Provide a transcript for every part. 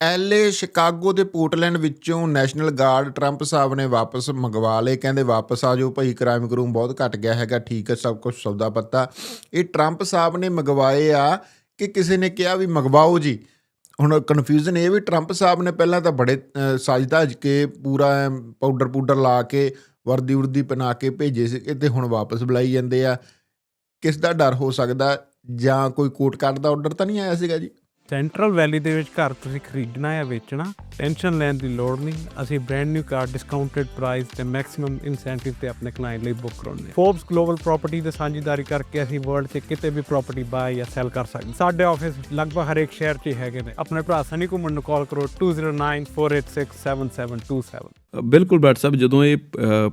LA Chicago ਦੇ Portland ਵਿੱਚੋਂ national guard Trump ਸਾਹਿਬ ਨੇ ਵਾਪਸ ਮੰਗਵਾ ਲਏ। ਕਹਿੰਦੇ ਵਾਪਸ ਆ ਜਾਓ ਭਾਈ ਕ੍ਰਾਈਮ ਕਰੂਮ ਬਹੁਤ ਘਟ ਗਿਆ ਹੈਗਾ ਠੀਕ ਹੈ ਸਭ ਕੁਝ ਸੌਦਾ ਪੱਤਾ। ਇਹ ਟਰੰਪ ਸਾਹਿਬ ਨੇ ਮੰਗਵਾਏ ਆ ਕਿ ਕਿਸੇ ਨੇ ਕਿਹਾ ਵੀ ਮੰਗਵਾਓ ਜੀ। ਹੁਣ ਕਨਫਿਊਜ਼ਨ ਇਹ ਵੀ ਟਰੰਪ ਸਾਹਿਬ ਨੇ ਪਹਿਲਾਂ ਤਾਂ ਬੜੇ ਅ, ਧਜ ਕੇ ਪੂਰਾ ਪਾਊਡਰ ਪੂਡਰ ਲਾ ਕੇ ਵਰਦੀ ਉਰਦੀ ਪਨਾ ਕੇ ਭੇਜੇ ਸੀ ਤੇ ਹੁਣ ਵਾਪਸ ਬੁਲਾਈ ਜਾਂਦੇ ਆ। ਕਿਸ ਦਾ ਡਰ ਹੋ ਸਕਦਾ ਜਾਂ ਕੋਈ ਕੋਰਟ ਕਾਰਡ ਦਾ ਆਰਡਰ ਤਾਂ ਨਹੀਂ ਆਇਆ ਸੀਗਾ ਜੀ? ਸੈਂਟਰਲ ਵੈਲੀ ਦੇ ਵਿੱਚ ਘਰ ਤੁਸੀਂ ਖਰੀਦਣਾ ਜਾਂ ਵੇਚਣਾ ਟੈਨਸ਼ਨ ਲੈਣ ਦੀ ਲੋੜ ਨਹੀਂ। ਅਸੀਂ brand new car discounted price ਤੇ ਮੈਕਸਿਮਮ ਇਨਸੈਂਟਿਵ ਤੇ ਆਪਣੇ ਕਲਾਇੰਟ ਲਈ ਬੁੱਕ ਕਰਾਉਂਦੇ ਫੋਰਬਸ ਗਲੋਬਲ ਪ੍ਰਾਪਰਟੀ ਦੇ ਸਾਂਝੇਦਾਰੀ ਕਰਕੇ ਅਸੀਂ ਵਰਲਡ 'ਚ ਕਿਤੇ ਵੀ ਪ੍ਰਾਪਰਟੀ ਬਾਏ ਜਾਂ ਸੈਲ ਕਰ ਸਕਦੇ ਸਾਡੇ ਆਫਿਸ ਲਗਭਗ ਹਰੇਕ ਸ਼ਹਿਰ 'ਚ ਹੀ ਹੈਗੇ ਨੇ। ਆਪਣੇ ਭਰਾ ਸਨੀ ਘੁੰਮਣ ਨੂੰ ਕਾਲ ਕਰੋ 2094867727 ਬਿਲਕੁਲ ਬਟ ਸਾਹਿਬ, ਜਦੋਂ ਇਹ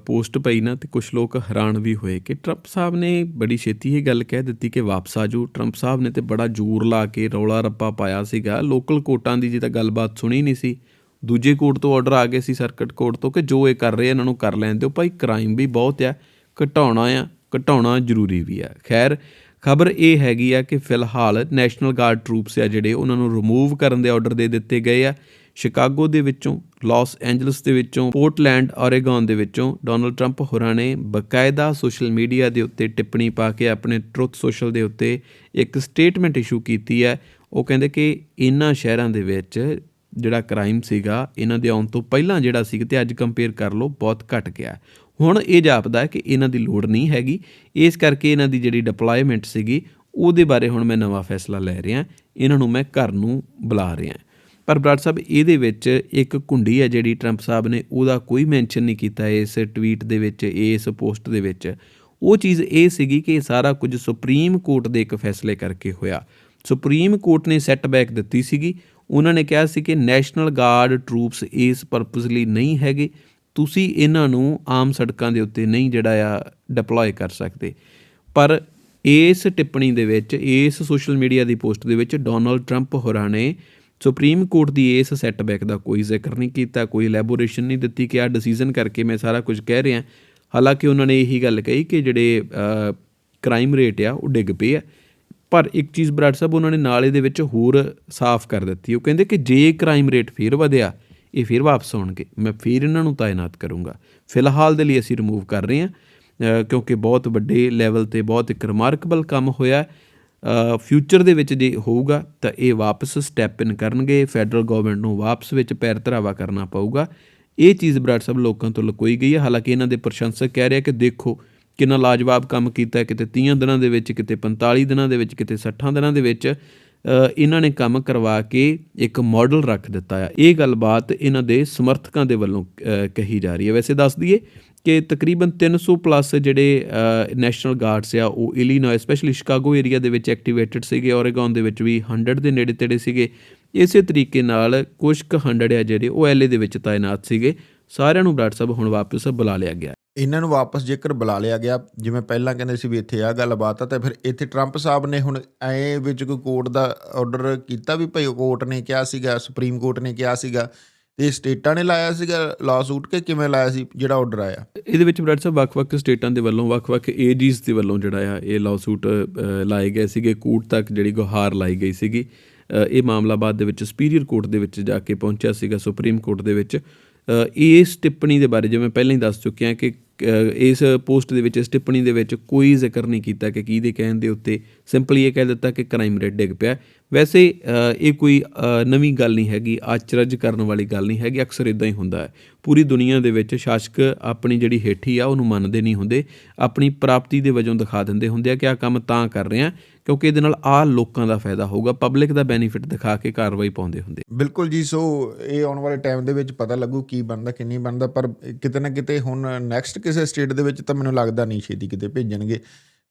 ਪੋਸਟ ਪਈ ਨਾ ਤੇ ਕੁਝ ਲੋਕ ਹੈਰਾਨ ਵੀ ਹੋਏ ਕਿ ਟਰੰਪ ਸਾਹਿਬ ਨੇ ਬੜੀ ਛੇਤੀ ਇਹ ਗੱਲ ਕਹਿ ਦਿੱਤੀ ਕਿ ਵਾਪਸ ਆ ਜਾਓ। ਟਰੰਪ ਸਾਹਿਬ ਨੇ ਤੇ ਬੜਾ ਜ਼ੋਰ ਲਾ ਕੇ ਰੌਲਾ ਰੱਪਾ ਪਾਇਆ ਸੀਗਾ। ਲੋਕਲ ਕੋਰਟਾਂ ਦੀ ਜੇ ਤਾਂ ਗੱਲਬਾਤ ਸੁਣੀ ਨਹੀਂ ਸੀ। ਦੂਜੇ ਕੋਰਟ ਤੋਂ ਆਰਡਰ ਆ ਗਏ ਸੀ ਸਰਕਟ ਕੋਰਟ ਤੋਂ ਕਿ ਜੋ ਇਹ ਕਰ ਰਹੇ ਇਹਨਾਂ ਨੂੰ ਕਰ ਲੈਣ ਦਿਓ। ਭਾਈ ਕ੍ਰਾਈਮ ਵੀ ਬਹੁਤ ਆ, ਘਟਾਉਣਾ ਆ, ਘਟਾਉਣਾ ਜ਼ਰੂਰੀ ਵੀ ਆ। ਖੈਰ, ਖਬਰ ਇਹ ਹੈਗੀ ਆ ਕਿ ਫਿਲਹਾਲ ਨੈਸ਼ਨਲ ਗਾਰਡ ਟਰੂਪਸ ਆ ਜਿਹੜੇ, ਉਹਨਾਂ ਨੂੰ ਰਿਮੂਵ ਕਰਨ ਦੇ ਆਰਡਰ ਦੇ ਦਿੱਤੇ ਗਏ ਆ। ਸ਼ਿਕਾਗੋ ਦੇ ਵਿੱਚੋਂ, ਲਾਸ ਐਂਜਲਸ ਦੇ ਵਿੱਚੋਂ, ਪੋਰਟਲੈਂਡ ਔਰੇਗਨ ਦੇ ਵਿੱਚੋਂ ਡੋਨਲਡ ਟਰੰਪ ਹੋਰਾਂ ਨੇ ਬਕਾਇਦਾ ਸੋਸ਼ਲ ਮੀਡੀਆ ਦੇ ਉੱਤੇ ਟਿੱਪਣੀ ਪਾ ਕੇ ਆਪਣੇ ਟਰੁੱਥ ਸੋਸ਼ਲ ਦੇ ਉੱਤੇ ਇੱਕ ਸਟੇਟਮੈਂਟ ਇਸ਼ੂ ਕੀਤੀ ਹੈ। ਉਹ ਕਹਿੰਦੇ ਕਿ ਇਹਨਾਂ ਸ਼ਹਿਰਾਂ ਦੇ ਵਿੱਚ ਜਿਹੜਾ ਕ੍ਰਾਈਮ ਸੀਗਾ ਇਹਨਾਂ ਦੇ ਆਉਣ ਤੋਂ ਪਹਿਲਾਂ ਜਿਹੜਾ ਸੀ ਤੇ ਅੱਜ ਕੰਪੇਅਰ ਕਰ ਲਓ, ਬਹੁਤ ਘਟ ਗਿਆ। ਹੁਣ ਇਹ ਜਾਪਦਾ ਕਿ ਇਹਨਾਂ ਦੀ ਲੋੜ ਨਹੀਂ ਹੈਗੀ। ਇਸ ਕਰਕੇ ਇਹਨਾਂ ਦੀ ਜਿਹੜੀ ਡਿਪਲੋਇਮੈਂਟ ਸੀਗੀ, ਉਹਦੇ ਬਾਰੇ ਹੁਣ ਮੈਂ ਨਵਾਂ ਫੈਸਲਾ ਲੈ ਰਿਹਾ। ਇਹਨਾਂ ਨੂੰ ਮੈਂ ਘਰ ਨੂੰ ਬੁਲਾ ਰਿਹਾ। ਪਰ ਬਰਾੜ ਸਾਹਿਬ, ਇਹਦੇ ਵਿੱਚ ਇੱਕ ਕੁੰਡੀ ਹੈ ਜਿਹੜੀ ਟਰੰਪ ਸਾਹਿਬ ਨੇ ਉਹਦਾ ਕੋਈ ਮੈਂਸ਼ਨ ਨਹੀਂ ਕੀਤਾ ਇਸ ਟਵੀਟ ਦੇ ਵਿੱਚ, ਇਸ ਪੋਸਟ ਦੇ ਵਿੱਚ। ਉਹ ਚੀਜ਼ ਇਹ ਸੀਗੀ ਕਿ ਇਹ ਸਾਰਾ ਕੁਝ ਸੁਪਰੀਮ ਕੋਰਟ ਦੇ ਇੱਕ ਫੈਸਲੇ ਕਰਕੇ ਹੋਇਆ। ਸੁਪਰੀਮ ਕੋਰਟ ਨੇ ਸੈਟਬੈਕ ਦਿੱਤੀ ਸੀਗੀ। ਉਹਨਾਂ ਨੇ ਕਿਹਾ ਸੀ ਕਿ ਨੈਸ਼ਨਲ ਗਾਰਡ ਟਰੂਪਸ ਇਸ ਪਰਪਸ ਲਈ ਨਹੀਂ ਹੈਗੇ। ਤੁਸੀਂ ਇਹਨਾਂ ਨੂੰ ਆਮ ਸੜਕਾਂ ਦੇ ਉੱਤੇ ਨਹੀਂ ਜਿਹੜਾ ਆ ਡਿਪਲੋਏ ਕਰ ਸਕਦੇ। ਪਰ ਇਸ ਟਿੱਪਣੀ ਦੇ ਵਿੱਚ, ਇਸ ਸੋਸ਼ਲ ਮੀਡੀਆ ਦੀ ਪੋਸਟ ਦੇ ਵਿੱਚ ਡੋਨਲਡ ਟਰੰਪ ਹੋਰਾਂ ਨੇ ਸੁਪਰੀਮ ਕੋਰਟ ਦੀ ਇਸ ਸੈਟਬੈਕ ਦਾ ਕੋਈ ਜ਼ਿਕਰ ਨਹੀਂ ਕੀਤਾ, ਕੋਈ ਲੈਬੋਰੇਸ਼ਨ ਨਹੀਂ ਦਿੱਤੀ ਕਿ ਆ ਡਿਸੀਜਨ ਕਰਕੇ ਮੈਂ ਸਾਰਾ ਕੁਝ ਕਹਿ ਰਿਹਾ। ਹਾਲਾਂਕਿ ਉਹਨਾਂ ਨੇ ਇਹੀ ਗੱਲ ਕਹੀ ਕਿ ਜਿਹੜੇ ਕ੍ਰਾਈਮ ਰੇਟ ਆ, ਉਹ ਡਿੱਗ ਪਏ ਆ। ਪਰ ਇੱਕ ਚੀਜ਼ ਬਰਾੜ ਸਾਹਿਬ, ਉਹਨਾਂ ਨੇ ਨਾਲ ਇਹਦੇ ਵਿੱਚ ਹੋਰ ਸਾਫ਼ ਕਰ ਦਿੱਤੀ। ਉਹ ਕਹਿੰਦੇ ਕਿ ਜੇ ਕ੍ਰਾਈਮ ਰੇਟ ਫੇਰ ਵਧਿਆ, ਇਹ ਫਿਰ ਵਾਪਸ ਆਉਣਗੇ। ਮੈਂ ਫਿਰ ਇਹਨਾਂ ਨੂੰ ਤਾਇਨਾਤ ਕਰੂੰਗਾ। ਫਿਲਹਾਲ ਦੇ ਲਈ ਅਸੀਂ ਰਿਮੂਵ ਕਰ ਰਹੇ ਹਾਂ ਕਿਉਂਕਿ ਬਹੁਤ ਵੱਡੇ ਲੈਵਲ ਤੇ ਬਹੁਤ ਇੱਕ ਰਿਮਾਰਕਬਲ ਕੰਮ ਹੋਇਆ। ਫਿਊਚਰ ਦੇ ਵਿੱਚ ਜੇ ਹੋਊਗਾ ਤਾਂ ਇਹ ਵਾਪਸ ਸਟੈਪ ਇਨ ਕਰਨਗੇ ਫੈਡਰਲ ਗਵਰਨਮੈਂਟ ਨੂੰ ਵਾਪਸ ਵਿੱਚ ਪੈਰ ਧਰਾਵਾ ਕਰਨਾ ਪਊਗਾ। ਇਹ ਚੀਜ਼ ਬਰਾੜ ਸਾਹਿਬ ਲੋਕਾਂ ਤੋਂ ਲੁਕੋਈ ਗਈ ਹੈ। ਹਾਲਾਂਕਿ ਇਹਨਾਂ ਦੇ ਪ੍ਰਸ਼ੰਸਕ ਕਹਿ ਰਿਹਾ ਕਿ ਦੇਖੋ ਕਿੰਨਾ ਲਾਜਵਾਬ ਕੰਮ ਕੀਤਾ ਕਿਤੇ 30 ਦਿਨਾਂ ਦੇ ਵਿੱਚ, ਕਿਤੇ 45 ਦਿਨਾਂ ਦੇ ਵਿੱਚ, ਕਿਤੇ 60 ਦਿਨਾਂ ਦੇ ਵਿੱਚ ਇਹਨਾਂ ਨੇ ਕੰਮ ਕਰਵਾ ਕੇ ਇੱਕ ਮਾਡਲ ਰੱਖ ਦਿੱਤਾ ਹੈ ਇਹ ਗੱਲਬਾਤ ਇਹਨਾਂ ਦੇ ਸਮਰਥਕਾਂ ਦੇ ਵੱਲੋਂ ਕਹੀ ਜਾ ਰਹੀ ਹੈ। ਵੈਸੇ ਦੱਸ ਦਈਏ ਕਿ ਤਕਰੀਬਨ 300 ਪਲੱਸ ਜਿਹੜੇ ਨੈਸ਼ਨਲ ਗਾਰਡਸ ਆ, ਉਹ ਇਲੀਨੋਏ ਸਪੈਸ਼ਲੀ ਸ਼ਿਕਾਗੋ ਏਰੀਆ ਦੇ ਵਿੱਚ ਐਕਟੀਵੇਟਡ ਸੀਗੇ ਔਰੇਗਨ ਦੇ ਵਿੱਚ ਵੀ 100 ਦੇ ਨੇੜੇ ਤੇੜੇ ਸੀਗੇ। ਇਸੇ ਤਰੀਕੇ ਨਾਲ ਕੁਝ ਕੁ 100 ਆ ਜਿਹੜੇ, ਉਹ ਐਲਏ ਦੇ ਵਿੱਚ ਤਾਇਨਾਤ ਸੀਗੇ। ਸਾਰਿਆਂ ਨੂੰ ਬਰਾੜ ਸਾਹਿਬ, ਹੁਣ ਵਾਪਸ ਬੁਲਾ ਲਿਆ ਗਿਆ। ਇਹਨਾਂ ਨੂੰ ਵਾਪਸ ਜੇਕਰ ਬੁਲਾ ਲਿਆ ਗਿਆ, ਜਿਵੇਂ ਪਹਿਲਾਂ ਕਹਿੰਦੇ ਸੀ ਵੀ ਇੱਥੇ ਆ ਗੱਲਬਾਤ ਆ, ਤਾਂ ਫਿਰ ਇੱਥੇ ਟਰੰਪ ਸਾਹਿਬ ਨੇ ਹੁਣ ਐ ਵਿੱਚ ਕੋਈ ਕੋਰਟ ਦਾ ਆਰਡਰ ਕੀਤਾ ਵੀ ਭਾਈ ਕੋਰਟ ਨੇ ਕਿਹਾ ਸੀਗਾ ਸੁਪਰੀਮ ਕੋਰਟ ਨੇ ਕਿਹਾ ਸੀਗਾ ਤੇ ਸਟੇਟਾਂ ਨੇ ਲਾਇਆ ਸੀਗਾ ਲਾਸੂਟ ਕੇ ਕਿਵੇਂ ਲਾਇਆ ਸੀ, ਜਿਹੜਾ ਆਰਡਰ ਆਇਆ? ਇਹਦੇ ਵਿੱਚ ਬਰਾੜ ਸਾਹਿਬ, ਵੱਖ-ਵੱਖ ਸਟੇਟਾਂ ਦੇ ਵੱਲੋਂ, ਵੱਖ-ਵੱਖ ਏਜੀਸ ਦੇ ਵੱਲੋਂ ਜਿਹੜਾ ਆ, ਇਹ ਲਾਸੂਟ ਲਾਏ ਗਏ ਸੀਗੇ। ਕੋਰਟ ਤੱਕ ਜਿਹੜੀ ਗੁਹਾਰ ਲਾਈ ਗਈ ਸੀਗੀ। ਇਹ ਮਾਮਲਾ ਬਾਅਦ ਦੇ ਵਿੱਚ ਸੁਪੀਰੀਅਰ ਕੋਰਟ ਦੇ ਵਿੱਚ ਜਾ ਕੇ ਪਹੁੰਚਿਆ ਸੀਗਾ, ਸੁਪਰੀਮ ਕੋਰਟ ਦੇ ਵਿੱਚ। ਇਸ ਟਿੱਪਣੀ ਦੇ ਬਾਰੇ ਜਿਵੇਂ ਪਹਿਲਾਂ ਹੀ ਦੱਸ ਚੁੱਕਿਆ ਕਿ ਇਸ ਪੋਸਟ ਦੇ ਵਿੱਚ, ਇਸ ਟਿੱਪਣੀ ਦੇ ਵਿੱਚ ਕੋਈ ਜ਼ਿਕਰ ਨਹੀਂ ਕੀਤਾ ਕਿ ਕੀ ਦੇ ਕਹਿਣ ਦੇ ਉੱਤੇ ਸਿੰਪਲੀ ਇਹ ਕਹਿ ਦਿੱਤਾ ਕਿ ਕ੍ਰਾਈਮ ਰੇਟ ਡਿੱਗ ਪਿਆ। ਵੈਸੇ ਇਹ ਕੋਈ ਨਵੀਂ ਗੱਲ ਨਹੀਂ ਹੈਗੀ, ਆਚਰਜ ਕਰਨ ਵਾਲੀ ਗੱਲ ਨਹੀਂ ਹੈਗੀ, ਅਕਸਰ ਇਦਾਂ ਹੀ ਹੁੰਦਾ ਹੈ। ਪੂਰੀ ਦੁਨੀਆ ਦੇ ਵਿੱਚ ਸ਼ਾਸਕ ਆਪਣੀ ਜਿਹੜੀ ਹੇਠੀ ਆ, ਉਹਨੂੰ ਮੰਨਦੇ ਨਹੀਂ ਹੁੰਦੇ, ਆਪਣੀ ਪ੍ਰਾਪਤੀ ਦੇ ਵਜੋਂ ਦਿਖਾ ਦਿੰਦੇ ਹੁੰਦੇ ਆ ਕਿ ਆ ਕੰਮ ਤਾਂ ਕਰ ਰਹੇ ਆ, ਕਿਉਂਕਿ ਇਹਦੇ ਨਾਲ ਆ ਲੋਕਾਂ ਦਾ ਫਾਇਦਾ ਹੋਊਗਾ, ਪਬਲਿਕ ਦਾ ਬੈਨੀਫਿਟ ਦਿਖਾ ਕੇ ਕਾਰਵਾਈ ਪਾਉਂਦੇ ਹੁੰਦੇ ਬਿਲਕੁਲ ਜੀ, ਸੋ ਇਹ ਆਉਣ ਵਾਲੇ ਟਾਈਮ ਦੇ ਵਿੱਚ ਪਤਾ ਲੱਗੂ ਕੀ ਬਣਦਾ ਕੀ ਨਹੀਂ ਬਣਦਾ, ਪਰ ਕਿਤੇ ਨਾ ਕਿਤੇ ਹੁਣ ਨੈਕਸਟ ਕਿਸੇ ਸਟੇਟ ਦੇ ਵਿੱਚ ਤਾਂ ਮੈਨੂੰ ਲੱਗਦਾ ਨਹੀਂ ਛੇਤੀ ਕਿਤੇ ਭੇਜਣਗੇ।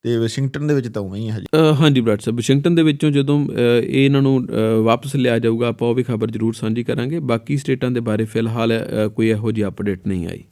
ਤੇ ਵਾਸ਼ਿੰਗਟਨ ਦੇ ਵਿੱਚ ਤਾਂ ਉਵੇਂ ਹੀ ਹੈ ਹਜੇ। ਹਾਂਜੀ ਬਰਾੜ ਸਾਹਿਬ, ਵਾਸ਼ਿੰਗਟਨ ਦੇ ਵਿੱਚੋਂ ਜਦੋਂ ਇਹ ਇਹਨਾਂ ਨੂੰ ਵਾਪਸ ਲਿਆ ਜਾਊਗਾ, ਆਪਾਂ ਉਹ ਵੀ ਖਬਰ ਜ਼ਰੂਰ ਸਾਂਝੀ ਕਰਾਂਗੇ। ਬਾਕੀ ਸਟੇਟਾਂ ਦੇ ਬਾਰੇ ਫਿਲਹਾਲ ਕੋਈ ਇਹੋ ਜਿਹੀ ਅਪਡੇਟ ਨਹੀਂ ਆਈ।